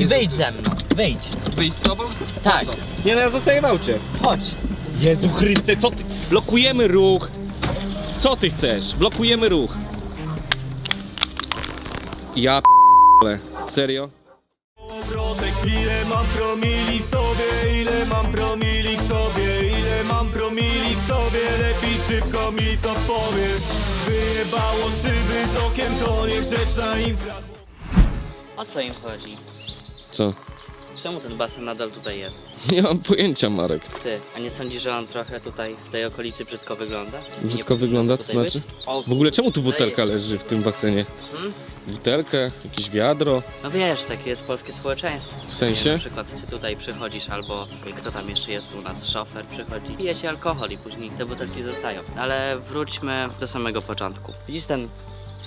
I wyjdź ze mną, wyjdź. Wyjść z tobą? Tak, Co? Nie no, ja zostaję w aucie. chodź. Jezu Chryste, co ty? Blokujemy ruch. Co ty chcesz? Blokujemy ruch. Ja p***le. Serio? Obrotek, ile mam promili w sobie, ile mam promili w sobie, ile mam promili w sobie, lepiej szybko mi to powiedz. Wyjebało szyby z okiem, to niegrzeczna. O co im chodzi? Co? Czemu ten basen nadal tutaj jest? Nie mam pojęcia, Marek. Ty, a nie sądzisz, że on trochę tutaj w tej okolicy brzydko wygląda? Nie Brzydko wygląda, to tutaj znaczy? być? O, W ogóle czemu tu butelka się. leży w tym basenie? Hmm? Butelka, jakieś wiadro. No wiesz, takie jest polskie społeczeństwo. W sensie? Na przykład ty tutaj przychodzisz albo kto tam jeszcze jest u nas, szofer przychodzi, pije się alkohol i później te butelki zostają. Ale wróćmy do samego początku. Widzisz ten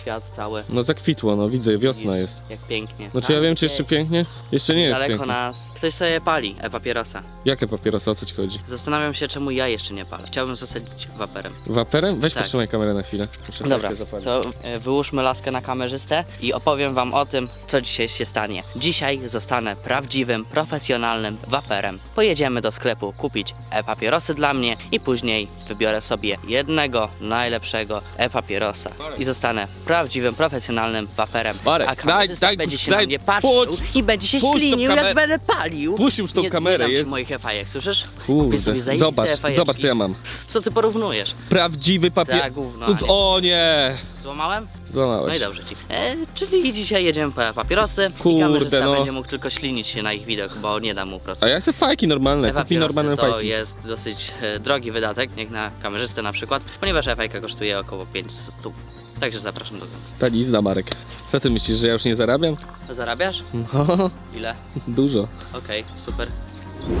świat cały? No zakwitło, no widzę, wiosna Widzisz, jest. Jak pięknie. Znaczy ja Tam wiem, czy jeszcze pięknie? Jeszcze nie jest Daleko pięknie. nas. Ktoś sobie pali e-papierosa. Jakie papierosa, o co ci chodzi? Zastanawiam się, czemu ja jeszcze nie palę. Chciałbym zasadzić waperem. Waperem? Weź Tak. potrzymaj kamerę na chwilę. Muszę Dobra, zapalić. to e, wyłóżmy laskę na kamerzystę i opowiem wam o tym, co dzisiaj się stanie. Dzisiaj zostanę prawdziwym, profesjonalnym waperem. Pojedziemy do sklepu kupić e-papierosy dla mnie i później wybiorę sobie jednego najlepszego e-papierosa i zostanę prawdziwym, profesjonalnym waperem. Marek, A kamerzysta daj- daj- będzie się daj- na mnie patrzył puść- i będzie się puść tą ślinił, kamerę- jak będę palił. Puść już tą nie, kamerę, nie dam ci moich e-fajek, słyszysz? Kupię Kurde, sobie zajebiste zobacz, zobacz co ja mam. Co ty porównujesz? Prawdziwy papier... Tak, gówno, a nie. O nie! Złamałem? Złamałeś. No i dobrze ci. E, czyli dzisiaj jedziemy po papierosy Kurde, i kamerzysta no. będzie mógł tylko ślinić się na ich widok, bo nie da mu po prostu. A ja chcę fajki normalne, kupi E-papierosy normalne to fajki. jest dosyć e, drogi wydatek, jak na kamerzystę na przykład, ponieważ e-fajka kosztuje około 500 stów. Także zapraszam do tego. Ta lizda, Marek. Co ty myślisz, że ja już nie zarabiam? Zarabiasz? No, Ile? dużo. Okej, super.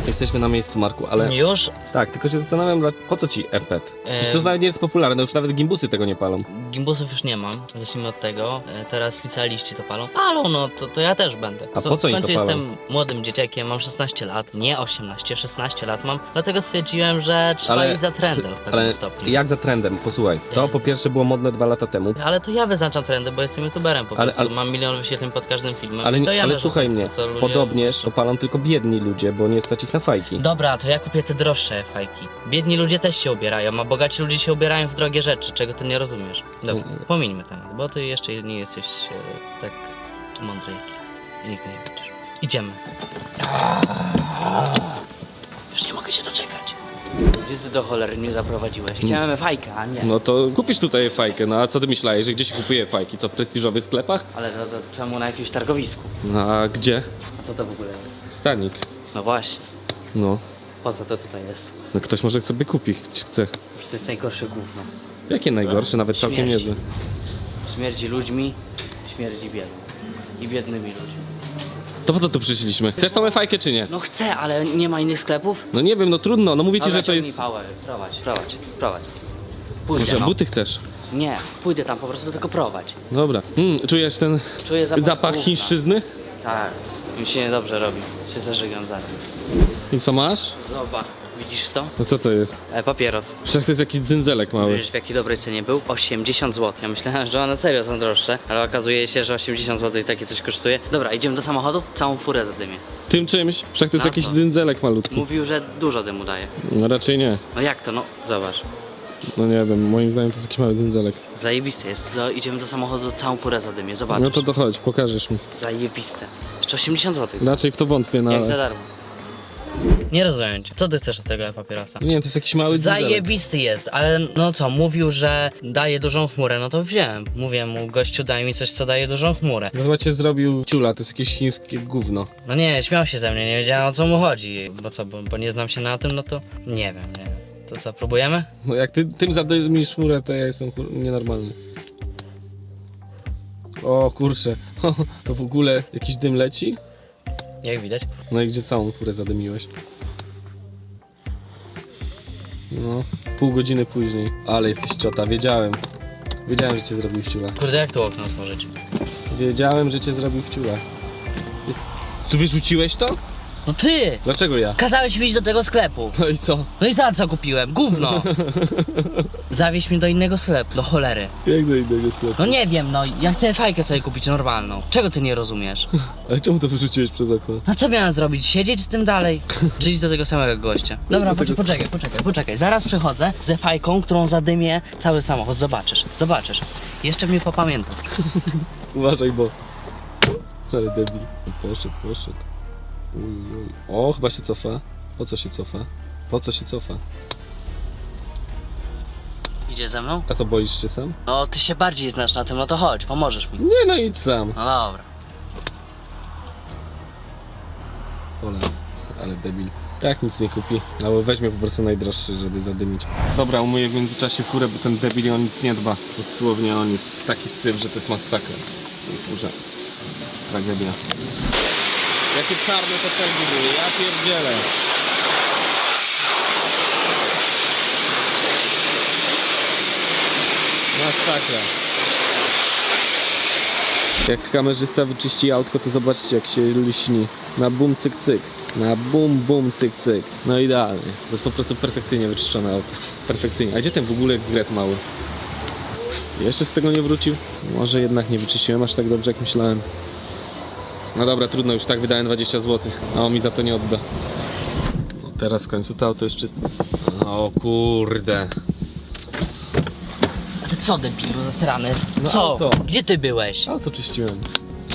Jesteśmy na miejscu, Marku, ale... Już? Tak, tylko się zastanawiam, dla- po co ci e-pet? E, Przecież to nawet nie jest popularne, już nawet gimbusy tego nie palą. Gimbusów już nie mam, zacznijmy od tego. E, Teraz specjaliści to palą. Palą, no to, to ja też będę. A po co w im końcu to palą? jestem młodym dzieciakiem, mam 16 lat, nie 18, 16 lat mam. Dlatego stwierdziłem, że trzeba Ale- iść za trendem w pewnym Ale stopniu. jak za trendem? Posłuchaj, to Nie. po pierwsze było modne dwa lata temu, Ale to ja wyznaczam trendy, bo jestem youtuberem po Ale- prostu. ale- Mam milion wyświetleń pod każdym filmem. ale, to ja ale narzucam, słuchaj co- mnie, co ludzie- podobnież to palą tylko biedni ludzie, bo nie stać ich na fajki. Dobra, to ja kupię te droższe fajki. Biedni ludzie też się ubierają, a bogaci ludzie się ubierają w drogie rzeczy, czego ty nie rozumiesz. Dobra, Mm. pomińmy temat, bo ty jeszcze nie jesteś e, tak mądry jak ja. I nigdy nie będziesz. Idziemy. Już nie mogę się doczekać. Gdzie ty do cholery mnie zaprowadziłeś? Chciałem fajkę, a nie. No to kupisz tutaj fajkę, no a co ty myślałeś, że gdzie się kupuje fajki? Co, w prestiżowych sklepach? Ale to, to czemu na jakimś targowisku? No a gdzie? A co to w ogóle jest? Stanik. No właśnie, No. po co to tutaj jest? No ktoś może sobie kupić, chce. Przecież to jest najgorsze gówno. Jakie najgorsze, nawet całkiem Śmierci. niezłe. Śmierdzi ludźmi, śmierdzi biedą. I biednymi ludźmi. To po co tu przyszliśmy? Chcesz tą fajkę czy nie? No chcę, ale nie ma innych sklepów? No nie wiem, no trudno, no mówię ci, Dobra, że to ciągnij jest... Power. Prowadź, prowadź, prowadź. Pójdę, Może no. buty chcesz? Nie, pójdę tam po prostu, tylko prowadź. Dobra. Mm, czujesz ten Czuję zapach, zapach gówna. chińszczyzny? Tak, mi się niedobrze robi. Się zażygam za tym. I co masz? Zobacz, widzisz to? No co to jest? E, papieros. Przecież to jest jakiś dzynzelek mały. Wiesz w jakiej dobrej cenie był? 80 zł. Ja myślałem, że one serio są droższe, ale okazuje się, że 80 zł takie coś kosztuje. Dobra, idziemy do samochodu? Całą furę zadymię. Tym czymś? Przecież to jest Na jakiś co? dzynzelek malutki. Mówił, że dużo dymu daje. No raczej nie. No jak to? No, zobacz. No nie wiem, moim zdaniem to jest jakiś mały dzynzelek. Zajebiste jest. Co, idziemy do samochodu, całą furę zadymię. Zobacz. No to dochodź, pokażesz mi. Zajebiste. Jeszcze 80 zł. Raczej w to wątpię, no Jak za ale... darmo. Nie rozumiem cię. Co ty chcesz od tego papierosa? Nie, to jest jakiś mały dzynzelek. Zajebisty jest, ale no co, mówił, że daje dużą chmurę, no to wziąłem. Mówię mu, gościu daj mi coś, co daje dużą chmurę. No chyba cię zrobił ciula, to jest jakieś chińskie gówno. No nie, śmiał się ze mnie, nie wiedziałem o co mu chodzi. Bo co, bo, bo nie znam się na tym, no to nie wiem, nie wiem. To co, próbujemy? No jak ty tym zadymisz szmurę, to ja jestem kur... nienormalny. O kurczę, to w ogóle jakiś dym leci? Jak widać. No i gdzie całą furę zadymiłeś? No, pół godziny później. Ale jesteś ciota, wiedziałem. Wiedziałem, że cię zrobił w ciula. Kurde, jak tu okno otworzyć? Wiedziałem, że cię zrobił w ciula. Jest... Tu wyrzuciłeś to? No ty! Dlaczego ja? Kazałeś mi iść do tego sklepu. No i co? No i za co kupiłem? Gówno! Zawieź mnie do innego sklepu, do cholery. Jak do innego sklepu? No nie wiem, no ja chcę fajkę sobie kupić normalną. Czego ty nie rozumiesz? Ale czemu to wyrzuciłeś przez okno? A co miałem zrobić? Siedzieć z tym dalej? Czy iść do tego samego gościa? Dobra, poczekaj, poczekaj, poczekaj, poczekaj. Zaraz przychodzę ze fajką, którą zadymię cały samochód. Zobaczysz, zobaczysz. Jeszcze mnie popamięta. Uważaj, bo... Ale debil. Poszedł, poszedł. Uj, uj. O, chyba się cofa. Po co się cofa? Po co się cofa? Idzie ze mną? A co, boisz się sam? No, ty się bardziej znasz na tym, no to chodź, pomożesz mi. Nie no, idź sam. No dobra. Polas. Ale debil. Tak nic nie kupi. Albo weźmie po prostu najdroższy, żeby zadymić. Dobra, umyję w międzyczasie furę, bo ten debil o nic nie dba. Dosłownie o nic. Taki syf, że to jest masakra. Tej furze. Tragedia. Jakie czarne to felgi były, ja pierdzielę. Masakra. Jak kamerzysta wyczyści autko, to zobaczcie jak się lśni. Na bum cyk cyk. Na bum bum cyk cyk. No idealnie. To jest po prostu perfekcyjnie wyczyszczone auto. Perfekcyjnie. A gdzie ten w ogóle gret mały? Jeszcze z tego nie wrócił? Może jednak nie wyczyściłem aż tak dobrze jak myślałem. No dobra, trudno, już tak wydałem 20 zł. A on mi za to nie odda. No teraz w końcu to auto jest czyste. O kurde. A ty co, debilu, zastrany? No Co? auto. Gdzie ty byłeś? Auto czyściłem.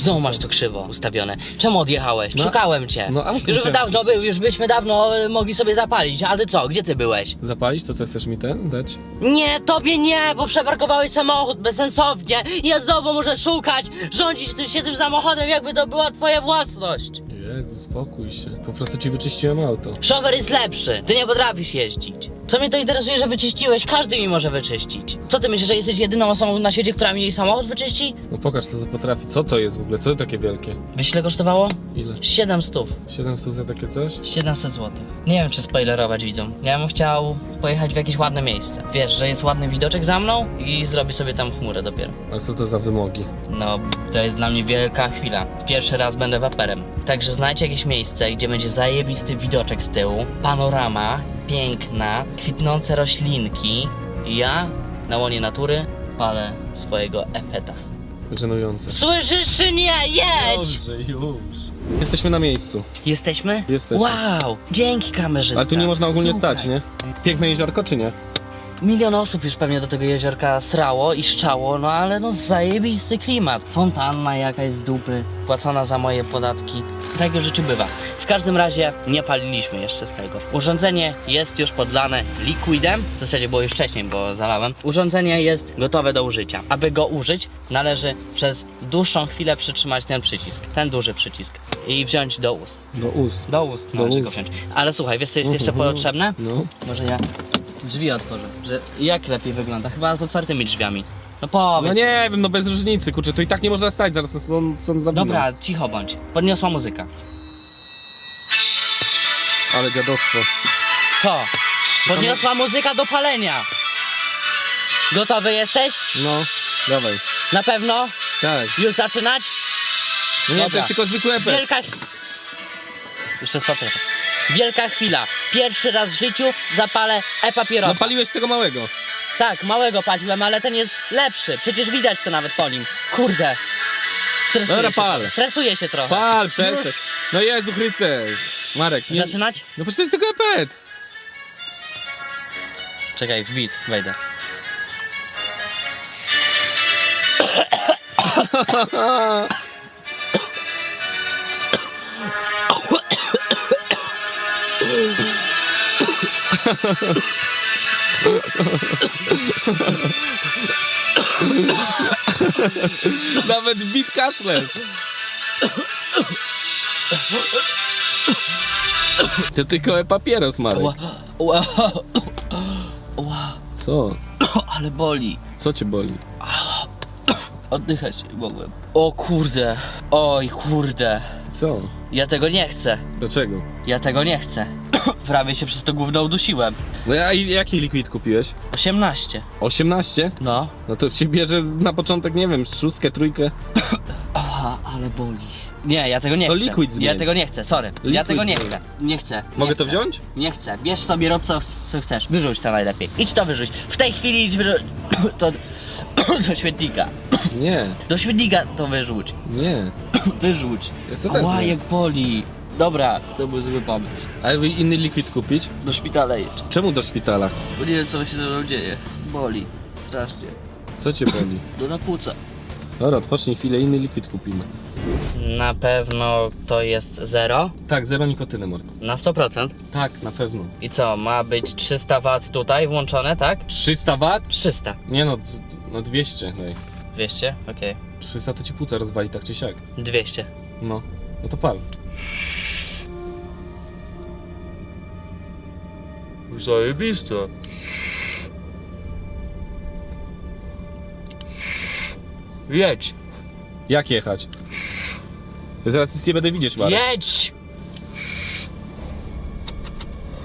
Znowu masz to krzywo ustawione. Czemu odjechałeś? No- Szukałem cię. no już by chciałem dawno był, już byśmy dawno e, mogli sobie zapalić. Ale co, gdzie ty byłeś? Zapalić to co chcesz mi ten dać? Nie, tobie nie, bo przeparkowałeś samochód bezsensownie. Ja znowu muszę szukać, rządzić tym, się tym samochodem, jakby to była twoja własność. Jezu, spokój się. Po prostu ci wyczyściłem auto. Szofer jest lepszy, ty nie potrafisz jeździć. Co mnie to interesuje, że wyczyściłeś? Każdy mi może wyczyścić. Co ty myślisz, że jesteś jedyną osobą na świecie, która mi jej samochód wyczyści? No pokaż co to potrafi. Co to jest w ogóle? Co to takie wielkie? Wiesz ile kosztowało? Ile? 700. 700 za takie coś? 700 zł. Nie wiem, czy spoilerować widzom. Ja bym chciał pojechać w jakieś ładne miejsce. Wiesz, że jest ładny widoczek za mną i zrobię sobie tam chmurę dopiero. A co to za wymogi? No, to jest dla mnie wielka chwila. Pierwszy raz będę waperem. Także znajdź jakieś miejsce, gdzie będzie zajebisty widoczek z tyłu, panorama, piękna, kwitnące roślinki i ja na łonie natury palę swojego epeta. Żenujące. Słyszysz czy nie? Jedź! Dobrze, już. Jesteśmy na miejscu. Jesteśmy? Jesteśmy. Wow! Dzięki kamerzysta. Ale tu nie można ogólnie Słuchaj. stać, nie? Piękne jeziorko czy nie? Milion osób już pewnie do tego jeziorka srało i szczało, no ale no zajebisty klimat. Fontanna jakaś z dupy, płacona za moje podatki. Takie rzeczy bywa. W każdym razie nie paliliśmy jeszcze z tego. Urządzenie jest już podlane liquidem, w zasadzie było już wcześniej, bo zalałem. Urządzenie jest gotowe do użycia. Aby go użyć, należy przez dłuższą chwilę przytrzymać ten przycisk, ten duży przycisk i wziąć do ust. Do ust. Do ust Do należy ust. go wziąć. Ale słuchaj, wiesz co jest jeszcze Mhm. potrzebne? No. Może ja drzwi otworzę, że jak lepiej wygląda? Chyba z otwartymi drzwiami. No powiedz. No nie wiem, no bez różnicy, kurczę, to i tak nie można stać, zaraz są, są za Dobra, cicho bądź. Podniosła muzyka. Ale dziadostwo. Co? Podniosła muzyka do palenia. Gotowy jesteś? No, dawaj. Na pewno? Tak. Już zaczynać? No nie, to Dobra. jest tylko zwykły epek. Wielka... ch- Jeszcze z. Wielka chwila. Pierwszy raz w życiu zapalę No e-papierosa. paliłeś tego małego. Tak, małego paliłem, ale ten jest lepszy. Przecież widać to nawet po nim. Kurde. Stresuję Dobra, się pal. trochę. Stresuję się trochę. Pal, przestań. Już. No Jezu Chryste. Marek, nie... Zaczynać? No przecież to jest tylko epet. Czekaj, w beat wejdę. Nawet bit kaszlesz. To tylko papieros, Marek. Ła, ła, Co? ale boli. Co cię boli? Oddychać nie mogłem. O kurde. Oj kurde. Co? Ja tego nie chcę. Dlaczego? Ja tego nie chcę. Prawie się przez to gówno udusiłem. No a i- jaki likwid kupiłeś? 18. 18? No. No to się bierze na początek, nie wiem, szóstkę, trójkę. Ała, ale boli. Nie, ja tego nie To chcę. liquid ja zmień. tego nie chcę, sorry. ja Liquid tego nie zmień. chcę. Nie chcę. Nie Mogę to chcę. wziąć? Nie chcę. Bierz sobie, rób co, co chcesz. Wyrzuć to najlepiej. Idź to wyrzuć. W tej chwili idź wyrzuć. To do śmietnika. Nie, Do śmietnika to wyrzuć. nie. Wyrzuć. Ja też nie. jak boli. Dobra, to był zły pomysł. A jakby inny likwid kupić? Do szpitala jedź. Czemu do szpitala? Bo nie wiem co się ze mną dzieje. Boli. Strasznie. Co cię boli? Do napłuca. Dobra, odpocznij chwilę, inny likwid kupimy. Na pewno to jest zero. Tak, zero nikotyny, Morku. Na 100%. Tak, na pewno. I co, ma być 300 W tutaj włączone, tak? 300 wat? 300. Nie no, no 200, daj. 200? Okej. 300 to ci płuca rozwali tak czy siak. 200. No, no to pal. Zajebiste. Jedź. Jak jechać? Zaraz nic nie będę widzieć, Marek. Jedź!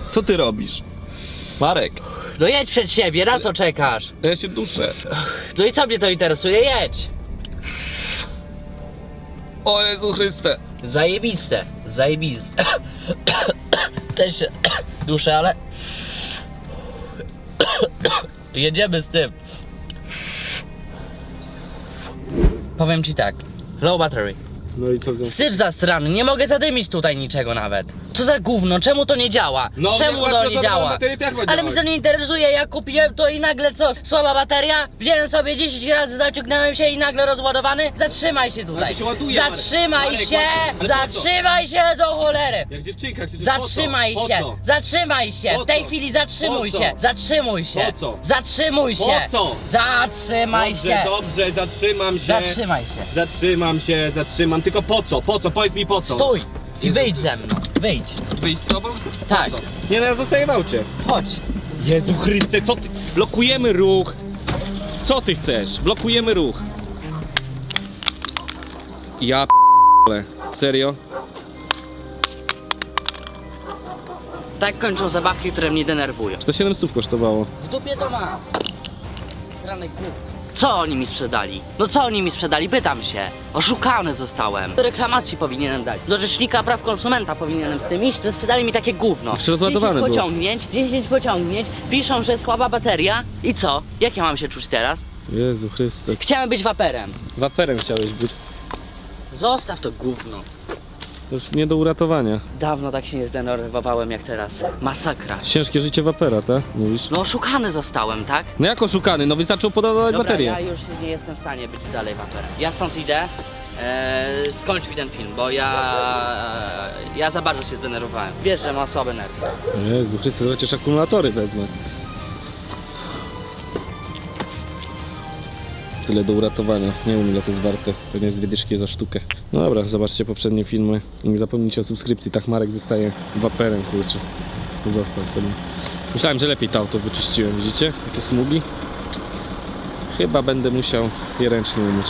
Co ty robisz? Marek, No jedź przed siebie, na co czekasz? ja się duszę. No i co mnie to interesuje? Jedź! O Jezu Chryste. Zajebiste, zajebiste. Też się duszę, ale... Jedziemy z tym. Powiem ci tak. Low battery. No i co w związku? Syf zastrany, nie mogę zadymić tutaj niczego nawet. Co za gówno, czemu to nie działa? No, czemu to nie działa? baterię, Ale działać? mnie to nie interesuje, ja kupiłem to i nagle co? Słaba bateria? Wziąłem sobie 10 razy, zaciągnąłem się i nagle rozładowany? Zatrzymaj się tutaj. Ale to się ładuje, Marek. Zatrzymaj Marek, się! ładuje. Ale po co? Zatrzymaj się do cholery! Jak dziewczynka krzyczy, Zatrzymaj po co? się! Co? Zatrzymaj się! Po W tej co? chwili zatrzymuj Po co? się! Zatrzymuj się! Po co? Zatrzymuj Po się! co? Zatrzymaj Dobrze, się! dobrze, zatrzymam się. Zatrzymaj się! Zatrzymam się, zatrzymam. Tylko po co? Po co? Powiedz mi po co? Stój! I wyjdź ze mną! Wyjdź! Wyjść z tobą? Tak. Nie no, ja zostaję w aucie. Chodź! Jezu Chryste, co ty? Blokujemy ruch. Co ty chcesz? Blokujemy ruch. Ja p***le. Serio? Tak kończą zabawki, które mnie denerwują. To 7 stów kosztowało. W dupie to ma. Sranek głup. Co oni mi sprzedali? No co oni mi sprzedali? Pytam się. Oszukany zostałem. Do reklamacji powinienem dać. Do rzecznika praw konsumenta powinienem z tym iść, że sprzedali mi takie gówno. Jeszcze rozładowane 10 było. pociągnięć, 10 pociągnięć, piszą, że słaba bateria. I co? Jak ja mam się czuć teraz? Jezu Chryste. Chciałem być waperem. Waperem chciałeś być. Zostaw to gówno. To już nie do uratowania. Dawno tak się nie zdenerwowałem jak teraz. Masakra. Ciężkie życie wapera, tak? Mówisz? No oszukany zostałem, tak? No jak oszukany? No wystarczyło podawać Dobra, baterię. ja już nie jestem w stanie być dalej waperem. Ja stąd idę. Eee, skończ mi ten film, bo ja... Ja za bardzo się zdenerwowałem. Wiesz, że mam słabe nerwy. Jezu Chryste, chociaż akumulatory wezmę. Tyle do uratowania. Nie wiem ile to jest warte. Pewnie jest dwie dyszki za sztukę. No dobra, zobaczcie poprzednie filmy. Nie zapomnijcie o subskrypcji. Tak Marek zostaje waperem, kurczę. Został sobie. Myślałem, że lepiej to auto wyczyściłem. Widzicie? Jakie smugi? Chyba będę musiał je ręcznie umyć.